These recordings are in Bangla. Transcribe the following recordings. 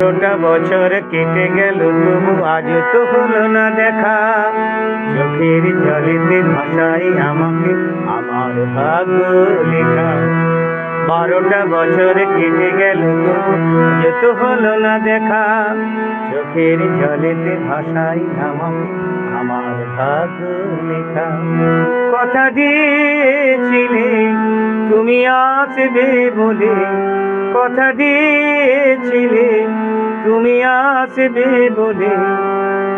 গোটা বছর কেটে গেল, তবু আজ তো হলো না দেখা। চোখের জলেতে ভাসাই আমাকে, আমার ভাগ্য লেখা। বারোটা বছর কেটে গেল, তবু আজ তো হলো না দেখা। চোখের জলেতে ভাসাই আমাকে, আমার ভাগ্য লেখা। কথা দিয়েছিলে তুমি আসবে বলে কথা দিয়েছিলে। তুমি আসবে বলে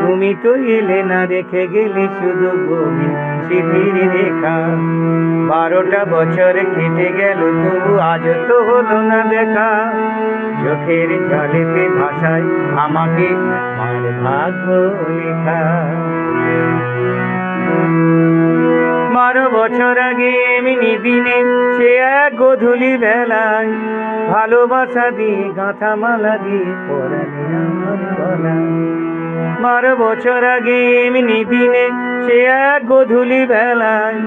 তুমি তো এলে না রেখে গেলে শুধু গভীর স্মৃতির রেখা। বারোটা বছর কেটে গেল, তবু আজ তো হলো না দেখা। চোখের জলেতে ভাষায় আমাকে আমার ভাগ্য লেখা। এমনি দিনে, সে এক গধূলি বেলায় ভালোবাসা দিয়ে গাঁথা মালা দিয়ে পরালে আমার গলায়। বছর আগে এমনি দিনে, সে এক গধূলি বেলায়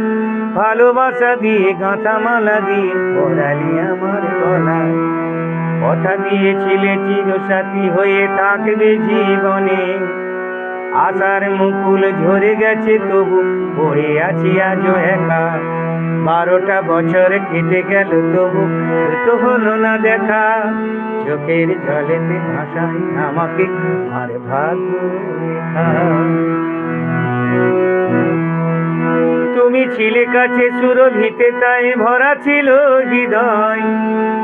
ভালোবাসা দিয়ে গাঁথা মালা দিয়ে পরালি আমার গলায়। কথা দিয়েছিলে চিরসাথী হয়ে থাকবে জীবনে। আশার মুকুল ঝরে গেছে তবু পড়ে আছি আজও একা। বারোটা বছর কেটে গেল তবু তো হলো না দেখা। চোখের জলেতে ভাসাই আমাকে আর ভাগ্য তুমি ছিলে কাছে সুরভিতে, তাই ভরা ছিল হৃদয়।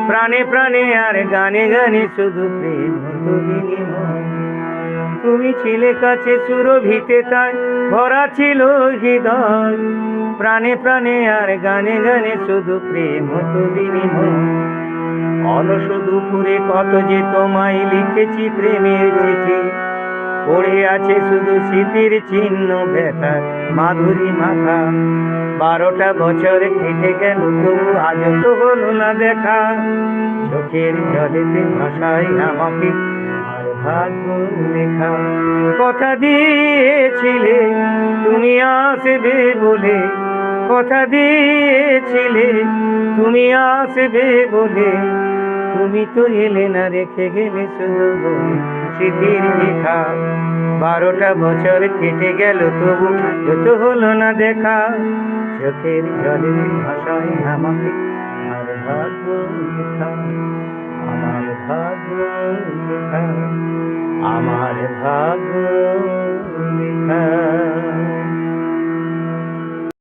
প্রাণে প্রাণে আর গানে গানে শুধু প্রেম হতো বিনিময়। তুমি ছিলে কাছে সুরভিতে তাই, ভরা ছিল হৃদয়। প্রাণে প্রাণে আর গানে গানে শুধু প্রেম হতো বিনিময় অলস দুপুরে কত যে তোমায় লিখেছি প্রেমের চিঠি। পড়ে আছে শুধু স্মৃতির চিহ্ন ব্যথার মাধুরী মাখা। বারোটা বছর কেটে গেল, তবু আজ তো হলো না দেখা। চোখের জলেতে ভাষায় আমাকে ভাগ্য লেখা কথা দিয়েছিলে, তুমি আসবে বলে। কথা দিয়েছিলে, তুমি আসবে বলে। তুমি তো এলে না রেখে গেলে শুধু স্মৃতির লেখা। বারোটা বছর কেটে গেল তবু যত হলো না দেখা। চোখের জলে ভাষায় আমাকে, আর ভাগ্য লেখা।